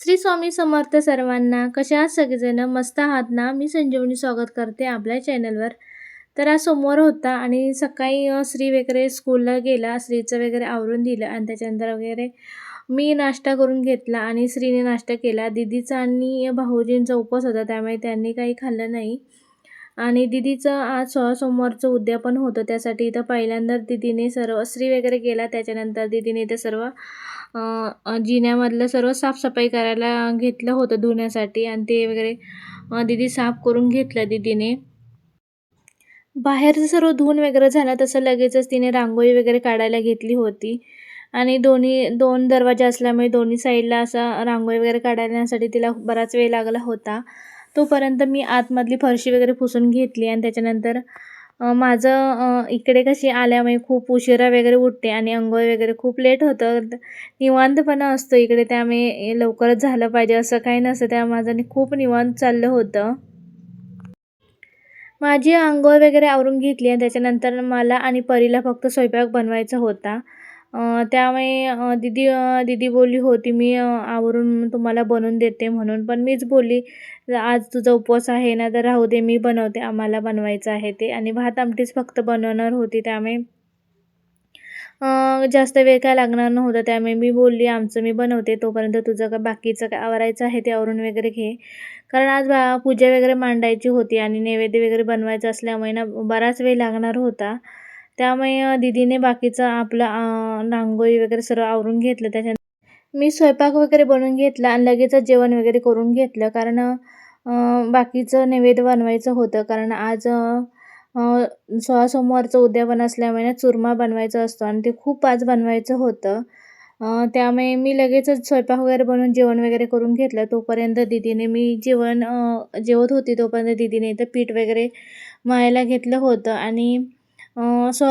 श्री स्वामी समर्थ सर्वांना कशा आहात सगळेजण? मस्त आहात ना? मी संजीवनी स्वागत करते आपल्या चॅनलवर तर आज सोमवार होता आणि सकाळी श्री वगैरे स्कूलला गेला. श्रीचं वगैरे आवरून दिलं आणि त्याच्यानंतर वगैरे मी नाश्ता करून घेतला आणि श्रीने नाश्ता केला. दिदीचा आणि भाऊजींचा उपवास होता त्यामुळे त्यांनी काही खाल्लं नाही. आणि दिदीचं आज सोळा सोमवारचं उद्यापन होतं त्यासाठी इथं पहिल्यांदा दीदीने सर्व श्री वगैरे केला त्याच्यानंतर दीदीने इथं सर्व जिन्यामधलं सर्व साफसफाई करायला घेतलं होतं धुण्यासाठी आणि ते वगैरे दिदी दीदी साफ करून घेतलं दीदीने. बाहेरचं सर्व धुवून वगैरे झालं तसं लगेचच तिने रांगोळी वगैरे काढायला घेतली होती. आणि दोन्ही दोन दरवाजे असल्यामुळे दोन्ही साईडला असा रांगोळी वगैरे काढण्यासाठी तिला बराच वेळ लागला होता. तोपर्यंत मी आतमधली फरशी वगैरे पुसून घेतली आणि त्याच्यानंतर माझं इकडे कशी आल्यामुळे खूप उशिरा वगैरे उठते आणि अंघोळ वगैरे खूप लेट होतं. निवांतपणा असतो इकडे त्यामुळे लवकरच झालं पाहिजे असं काही नसतं. त्या माझं खूप निवांत चाललं होतं. माझी अंघोळ वगैरे आवरून घेतली आणि त्याच्यानंतर मला आणि परीला फक्त स्वयंपाक बनवायचा होता. त्यामुळे दीदी दीदी बोलली होती मी आवरून तुम्हाला बनवून देते म्हणून पण मीच बोलली आज तुझा उपवास आहे ना तर राहू दे मी बनवते आम्हाला बनवायचं आहे ते. आणि भात आमटीच फक्त बनवणार होती त्यामुळे जास्त वेळ काय लागणार नव्हता त्यामुळे मी बोलली आमचं मी बनवते तोपर्यंत तुझं का बाकीचं काय आवरायचं आहे ते आवरून वगैरे घे. कारण आज बा पूजा वगैरे मांडायची होती आणि नैवेद्य वगैरे बनवायचं असल्यामुळे ना बराच वेळ लागणार होता. त्यामुळे दिदीने दीदीने बाकीचं आपलं रांगोळी वगैरे सर्व आवरून घेतलं. त्याच्या मी स्वयंपाक वगैरे बनवून घेतला आणि लगेचच जेवण वगैरे करून घेतलं. कारण बाकीचं नैवेद्य बनवायचं होतं. कारण आज सोळा सोमवारचं उद्यापन असल्यामुळे चुरमा बनवायचा असतो आणि ते खूप आज बनवायचं होतं. त्यामुळे मी लगेचच स्वयंपाक वगैरे बनवून जेवण वगैरे करून घेतलं. तोपर्यंत दिदीने मी जेवण जेवत होती. तोपर्यंत दिदीने इथं पीठ वगैरे मळायला घेतलं होतं. आणि अ,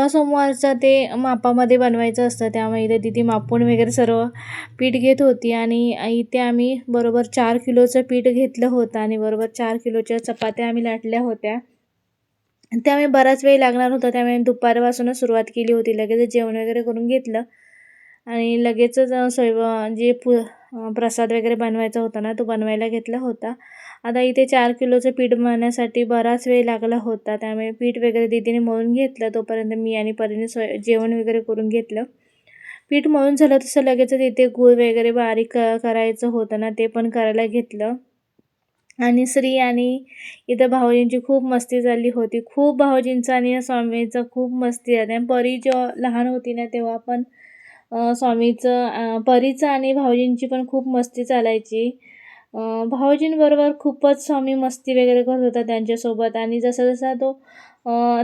सोमवारचं ते मापामध्ये बनवायचं असतं. त्यामुळे इथे दीदी मापून वगैरे सर्व पीठ घेत होती आणि इथे आम्ही बरोबर चार किलोचं पीठ घेतलं होतं आणि बरोबर चार किलोच्या चपात्या आम्ही लाटल्या होत्या. त्यामुळे बराच वेळ लागणार होता. त्यामुळे दुपारपासूनच सुरुवात केली होती. लगेच जेवण वगैरे करून घेतलं आणि लगेचच स्वयं जे पु प्रसाद वगैरे बनवायचा होता ना तो बनवायला घेतला होता. आता इथे चार किलोचं पीठ मळण्यासाठी बराच वेळ लागला होता त्यामुळे पीठ वगैरे दीदीने मळून घेतलं तोपर्यंत मी आणि परीने स्वय जेवण वगैरे करून घेतलं. पीठ मळून झालं तसं लगेचच इथे गूळ वगैरे बारीक क करायचं होतं ना ते पण करायला घेतलं. आणि श्री आणि इथं भाऊजींची खूप मस्ती झाली होती. खूप भाऊजींचं आणि स्वामीचं खूप मस्ती झाली. आणि परी जेव्हा लहान होती ना तेव्हा पण स्वामीचं परीचं आणि भाऊजींची पण खूप मस्ती चालायची. भाऊजींबरोबर खूपच स्वामी मस्ती वगैरे करत होता त्यांच्यासोबत आणि जसा जसा तो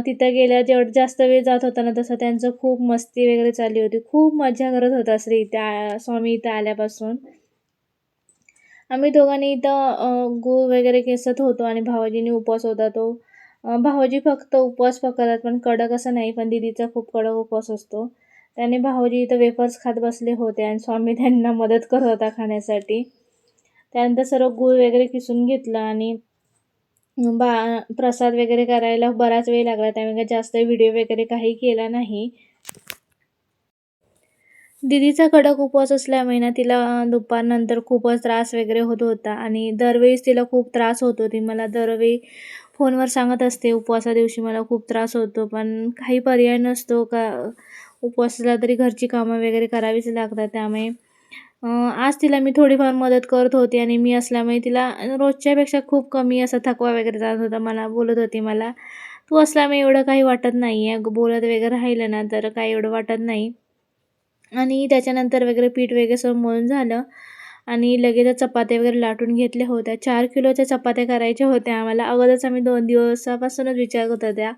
तिथं गेल्या जेवढं जास्त वेळ जात होता ना तसं त्यांचं खूप मस्ती वगैरे चालली होती. खूप मजा करत होता श्री त्या स्वामी इथं आल्यापासून. आम्ही दोघांनी इथं अ, गूळ वगैरे केसत होतो आणि भावाजीने उपवास होता तो. भावाजी भाऊजी फक्त उपवास पकडतात पण कडक असं नाही पण दीदीचा खूप कडक उपवास असतो. त्याने भाऊजी इथं वेफर्स खात बसले होते आणि स्वामी त्यांना मदत करत होता खाण्यासाठी. त्यानंतर सर्व गूळ वगैरे किसून घेतलं आणि बा प्रसाद वगैरे करायला बराच वेळ लागला. त्यामुळे जास्त व्हिडिओ वगैरे काही केला नाही. दिदीचा कडक उपवास असल्यामुळे ना तिला दुपारनंतर खूपच त्रास वगैरे होत होता आणि दरवेळीस तिला खूप त्रास होतो ती मला दरवेळी फोनवर सांगत असते उपवासा दिवशी मला खूप त्रास होतो पण काही पर्याय नसतो का? उपवासाला तरी घरची कामं वगैरे करावीच लागतात त्यामुळे. आज तिला मी थोडीफार मदत करत होती आणि मी असल्यामुळे तिला रोजच्यापेक्षा खूप कमी असा थकवा वगैरे जात होता मला बोलत होती मला. तू असल्यामुळे एवढं काही वाटत नाही आहे बोलत वगैरे राहिलं ना तर काही एवढं वाटत नाही. आणि त्याच्यानंतर वगैरे पीठ वगैरे सगळं मळून झालं आणि लगेचच चपात्या वगैरे लाटून घेतल्या होत्या. चार किलोच्या चपात्या करायच्या होत्या आम्हाला. अगोदरच आम्ही दोन दिवसापासूनच विचार करत होत्या.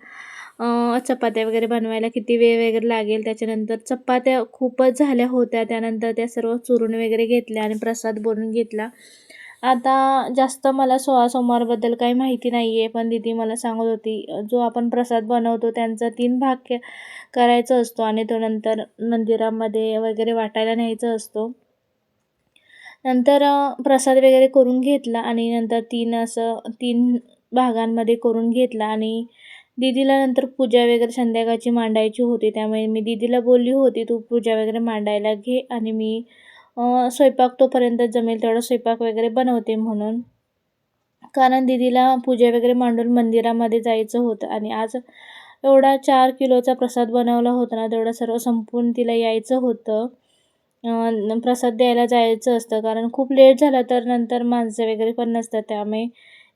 चपात्या वगैरे बनवायला किती वेळ वगैरे लागेल? त्याच्यानंतर चपात्या खूपच झाल्या होत्या. त्यानंतर त्या सर्व चुरून वगैरे घेतल्या आणि प्रसाद बनवून घेतला. आता जास्त मला सोळा सोमवारबद्दल काही माहिती नाही आहे पण दीदी मला सांगत होती जो आपण प्रसाद बनवतो त्यांचा तीन भाग करायचा असतो आणि तो नंतर मंदिरामध्ये वगैरे वाटायला न्यायचा असतो. नंतर प्रसाद वगैरे करून घेतला आणि नंतर तीन असं तीन भागांमध्ये करून घेतला आणि दीदीला नंतर पूजा वगैरे संध्याकाळची मांडायची होती त्यामुळे मी दीदीला बोलली होती तू पूजा वगैरे मांडायला घे आणि मी स्वयंपाक तोपर्यंत जमेल तेवढा स्वयंपाक वगैरे बनवते म्हणून. कारण दीदीला पूजा वगैरे मांडून मंदिरामध्ये जायचं होतं आणि आज एवढा चार किलोचा प्रसाद बनवला होता ना तेवढा सर्व संपून तिला यायचं होतं. प्रसाद द्यायला जायचं असतं कारण खूप लेट झाला तर नंतर माणसं वगैरे पण नसतात त्यामुळे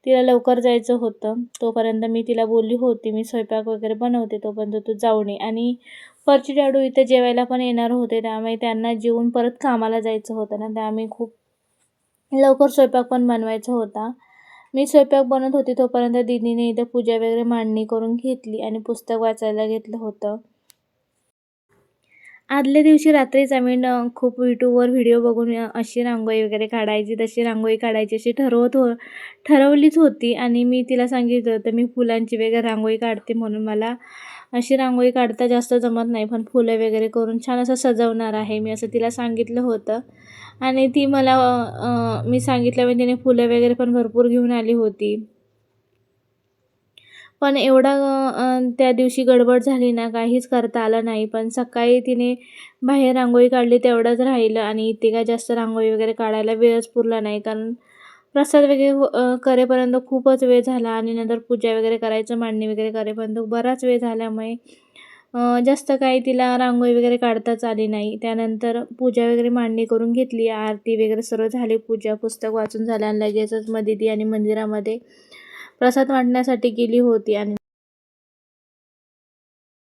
तिला लवकर जायचं होतं. तोपर्यंत मी तिला बोलली होती मी स्वयंपाक वगैरे बनवते तोपर्यंत तू जाऊन आणि परची डाडू इथे जेवायला पण येणार होते त्यामुळे त्यांना जेवून परत कामाला जायचं होतं ना त्यामुळे खूप लवकर स्वयंपाक पण बनवायचा होता. मी स्वयंपाक बनवत होती तोपर्यंत दिदीने इथं पूजा वगैरे मांडणी करून घेतली आणि पुस्तक वाचायला घेतलं होतं. आदल्या दिवशी रात्रीच आम्ही न खूप यूट्यूबवर व्हिडिओ बघून अशी रांगोळी वगैरे काढायची तशी रांगोळी काढायची अशी ठरवत हो ठरवलीच होती. आणि मी तिला सांगितलं होतं मी फुलांची वगैरे रांगोळी काढते म्हणून मला अशी रांगोळी काढता जास्त जमत नाही पण फुलं वगैरे करून छान असं सजवणार आहे मी असं तिला सांगितलं होतं. आणि ती मला मी सांगितल्यामुळे तिने फुलं वगैरे पण भरपूर घेऊन आली होती. पण एवढा त्या दिवशी गडबड झाली ना काहीच करता आलं नाही. पण सकाळी तिने बाहेर रांगोळी काढली तेवढंच राहिलं आणि इथे काय जास्त रांगोळी वगैरे काढायला वेळच पुरला नाही. कारण प्रसाद वगैरे करेपर्यंत खूपच वेळ झाला आणि नंतर पूजा वगैरे करायचं मांडणी वगैरे करेपर्यंत बराच वेळ झाल्यामुळे जास्त काही तिला रांगोळी वगैरे काढताच आली नाही. त्यानंतर पूजा वगैरे मांडणी करून घेतली. आरती वगैरे सर्व झाली. पूजा पुस्तक वाचून झालं आणि लगेचच मग दीदी आणि मंदिरामध्ये प्रसाद वाटण्यासाठी गेली होती आणि